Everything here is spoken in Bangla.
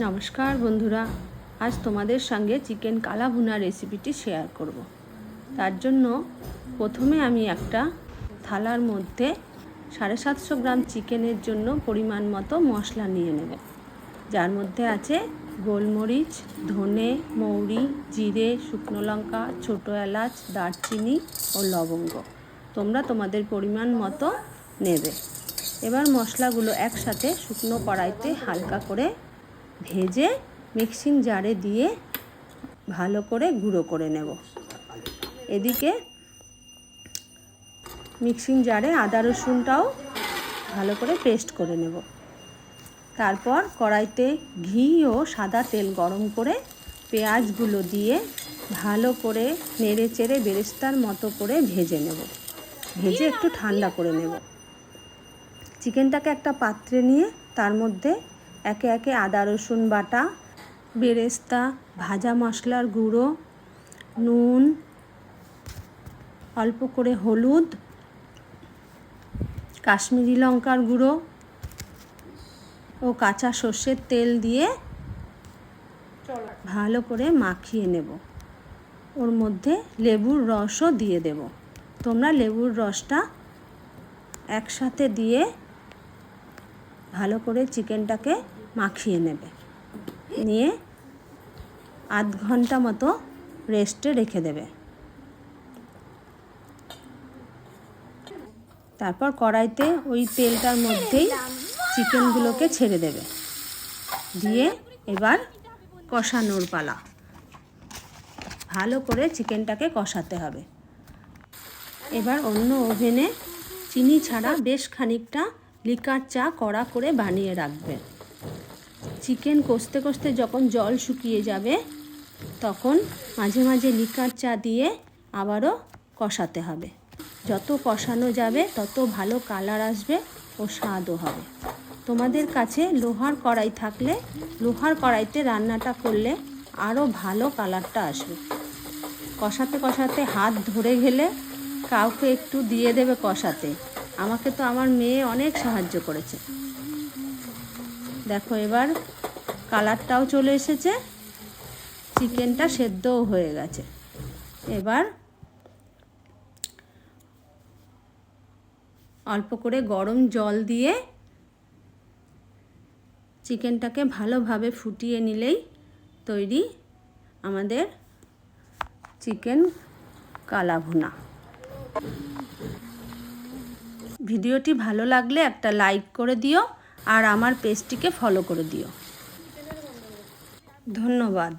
নমস্কার বন্ধুরা, আজ তোমাদের সঙ্গে চিকেন কালা ভুনা রেসিপিটি শেয়ার করব। তার জন্য প্রথমে আমি একটা থালার মধ্যে সাড়ে সাতশো গ্রাম চিকেনের জন্য পরিমাণ মতো মশলা নিয়ে নেব। যার মধ্যে আছে গোলমরিচ, ধনে, মৌরি, জিরে, শুকনো লঙ্কা, ছোটো এলাচ, দারচিনি ও লবঙ্গ। তোমরা তোমাদের পরিমাণ মতো নেবে। এবার মশলাগুলো একসাথে শুকনো কড়াইতে হালকা করে ভেজে মিক্সিং জারে দিয়ে ভালো করে গুঁড়ো করে নেব। এদিকে মিক্সিং জারে আদা রসুনটাও ভালো করে পেস্ট করে নেব। তারপর কড়াইতে ঘি ও সাদা তেল গরম করে পেঁয়াজগুলো দিয়ে ভালো করে নেড়ে চেড়ে বেরেস্তার মতো করে ভেজে নেব। ভেজে একটু ঠান্ডা করে নেব। চিকেনটাকে একটা পাত্রে নিয়ে তার মধ্যে একে একে আদা, রসুন বাটা, বেরেস্তা, ভাজা মশলার গুঁড়ো, নুন, অল্প করে হলুদ, কাশ্মীরি লঙ্কার গুঁড়ো ও কাঁচা সর্ষের তেল দিয়ে ভালো করে মাখিয়ে নেব। ওর মধ্যে লেবুর রসও দিয়ে দেব। তোমরা লেবুর রসটা একসাথে দিয়ে ভালো করে চিকেনটাকে মাখিয়ে নেবে। নিয়ে আধ ঘণ্টা মতো রেস্টে রেখে দেবে। তারপর কড়াইতে ওই তেলটার মধ্যেই চিকেনগুলোকে ছেড়ে দেবে। দিয়ে এবার কষানোর পালা। ভালো করে চিকেনটাকে কষাতে হবে। এবার অন্য ওভেনে চিনি ছাড়া বেশ খানিকটা লিকার চা কড়া করে বানিয়ে রাখবেন চিকেন কষতে কষতে যখন জল শুকিয়ে যাবে, তখন মাঝে মাঝে লিকার চা দিয়ে আবারও কষাতে হবে। যত কষানো যাবে, তত ভালো কালার আসবে ও স্বাদও হবে। তোমাদের কাছে লোহার কড়াই থাকলে, লোহার কড়াইতে রান্নাটা করলে আরও ভালো কালারটা আসবে। কষাতে কষাতে হাত ধরে গেলে কাউকে একটু দিয়ে দেবে কষাতে। আমাকে তো আমার মেয়ে অনেক সাহায্য করেছে। দেখো এবার কালারটাও চলে এসেছে, চিকেনটা সেদ্ধও হয়ে গেছে। এবার অল্প করে গরম জল দিয়ে চিকেনটাকে ভালোভাবে ফুটিয়ে নিলেই তৈরি আমাদের চিকেন কালা ভুনা ভিডিওটি ভালো লাগলে একটা লাইক করে দিও আর আমার পেজটিকে ফলো করে দিও। ধন্যবাদ।